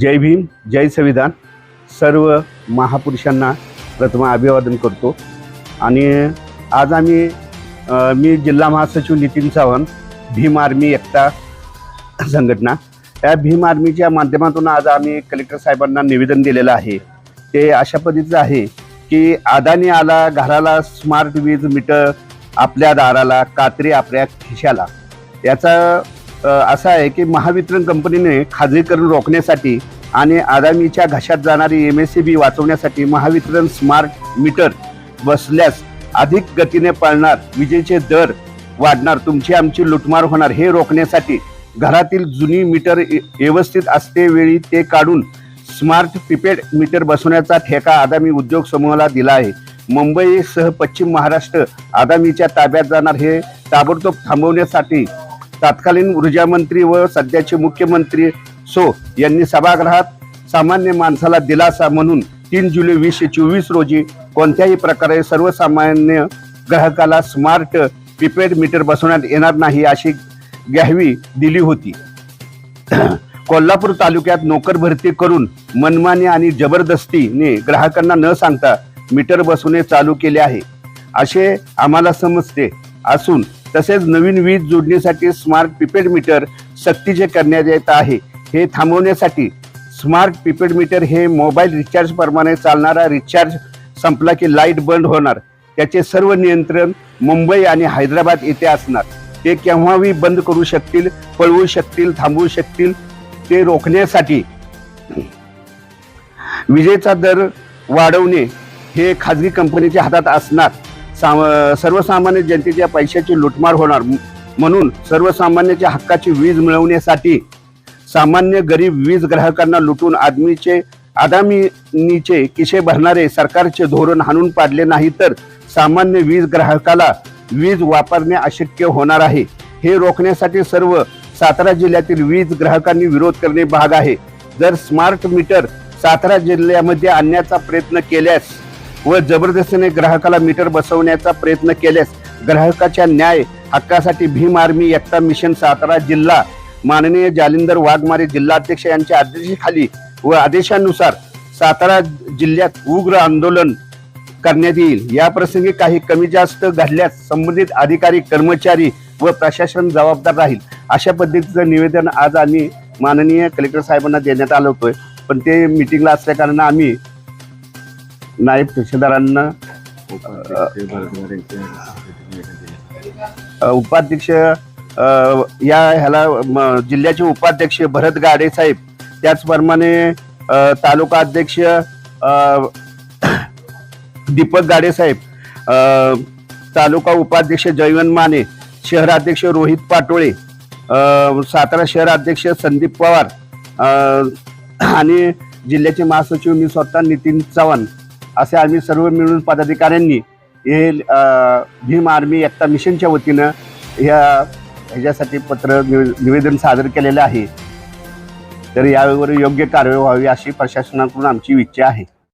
जय भीम जय संविधान. सर्व महापुरुषांना प्रथम अभिवादन करतो. आणि आज आम्ही मी जिल्हा महासचिव नितीन चव्हाण भीम आर्मी एकता संघटना. या भीम आर्मीच्या माध्यमातून आज आम्ही कलेक्टर साहेबांना निवेदन दिलेलं आहे. ते अशा पद्धतीचं आहे की अदानी आला घराला स्मार्ट वीज मीटर आपल्या दाराला कात्री आपल्या खिशाला. याचा असा आहे की महावितरण कंपनीने खाजगीकरण रोखण्यासाठी आणि आदामीच्या घशात जाणारी एम एस सी बी वाचवण्यासाठी महावितरण स्मार्ट मीटर बसल्यास अधिक गतीने पळणार विजेचे दर वाढणार. तुमची आमची लुटमार होणार. हे रोखण्यासाठी घरातील जुनी मीटर व्यवस्थित असते वेळी ते काढून स्मार्ट प्रिपेड मीटर बसवण्याचा ठेका आदामी उद्योग समूहाला दिला आहे. मुंबईसह पश्चिम महाराष्ट्र आदामीच्या ताब्यात जाणार. हे ताबडतोब थांबवण्यासाठी तत्कालीन ऊर्जामंत्री व सध्याचे मुख्यमंत्री सो यांनी सभागृहात सामान्य माणसाला दिलासा म्हणून तीन जुलै वीसशे चोवीस रोजी कोणत्याही प्रकारे सर्वसामान्य ग्राहकाला स्मार्ट प्रिपेड मीटर बसवण्यात येणार नाही अशी घ्यावी दिली होती. कोल्हापूर तालुक्यात नोकर भरती करून मनमानी आणि जबरदस्तीने ग्राहकांना न सांगता मीटर बसवणे चालू केले आहे. असे आम्हाला समजते. असून तसेच नवीन वीज जोडणीसाठी स्मार्ट प्रिपेड मीटर सक्तीचे करण्यात येत आहे. हे थांबवण्यासाठी स्मार्ट प्रिपेड मीटर हे मोबाईल रिचार्ज प्रमाणे चालणारा रिचार्ज संपला की लाइट बंद होणार. त्याचे सर्व नियंत्रण मुंबई आणि हैदराबाद येथे असणार. ते केव्हाही बंद करू शकतील पळवू शकतील थांबवू शकतील ते रोखण्यासाठी विजेचा दर वाढवणे हे खाजगी कंपनीच्या हातात असणार. सा सर्वसामान्य जनतेच्या पैशाची लुटमार होणार. म्हणून सर्वसामान्याच्या हक्काची वीज मिळवण्यासाठी सामान्य गरीब वीज ग्राहकांना लुटून आदमीचे आदामीचे किशे भरणारे सरकारचे धोरण हाणून पाडले नाही तर सामान्य वीज ग्राहकाला वीज वापरणे अशक्य होणार आहे. हे रोखण्यासाठी सर्व सातारा जिल्ह्यातील वीज ग्राहकांनी विरोध करणे भाग आहे. जर स्मार्ट मीटर सातारा जिल्ह्यामध्ये आणण्याचा प्रयत्न केल्यास व जबरदस्तीने ग्राहकाला मीटर बसवण्याचा प्रयत्न केल्यास ग्राहकाच्या न्याय हक्कासाठी भीम आर्मी एकता मिशन सातारा जिल्हा माननीय जालिंदर वाघमारे जिल्हाध्यक्ष यांच्या अध्यक्षतेखाली व आदेशानुसार सातारा जिल्ह्यात उग्र आंदोलन करण्यात येईल. या प्रसंगी काही कमी जास्त घडल्यास संबंधित अधिकारी कर्मचारी व प्रशासन जबाबदार राहील. अशा पद्धतीचं निवेदन आज आम्ही माननीय कलेक्टर साहेबांना देण्यात आलं होतं. पण ते मिटिंगला असल्या कारणानं आम्ही नायब तहसीलदारांना उपाध्यक्ष या ह्याला म, जिल्ह्याचे उपाध्यक्ष भरत गाडे साहेब त्याचप्रमाणे तालुका अध्यक्ष दीपक गाडे साहेब तालुका उपाध्यक्ष जयवंत माने शहराध्यक्ष रोहित पाटोळे सातारा शहर अध्यक्ष संदीप पवार आणि जिल्ह्याचे महासचिव मी स्वतः नितीन चव्हाण असे आम्ही सर्व मिळून पदाधिकाऱ्यांनी हे भीम आर्मी एकता मिशनच्या वतीनं या ह्याच्यासाठी पत्र निवे- निवेदन सादर केलेलं आहे. तर यावर योग्य कारवाई व्हावी अशी प्रशासनाकडून आमची इच्छा आहे.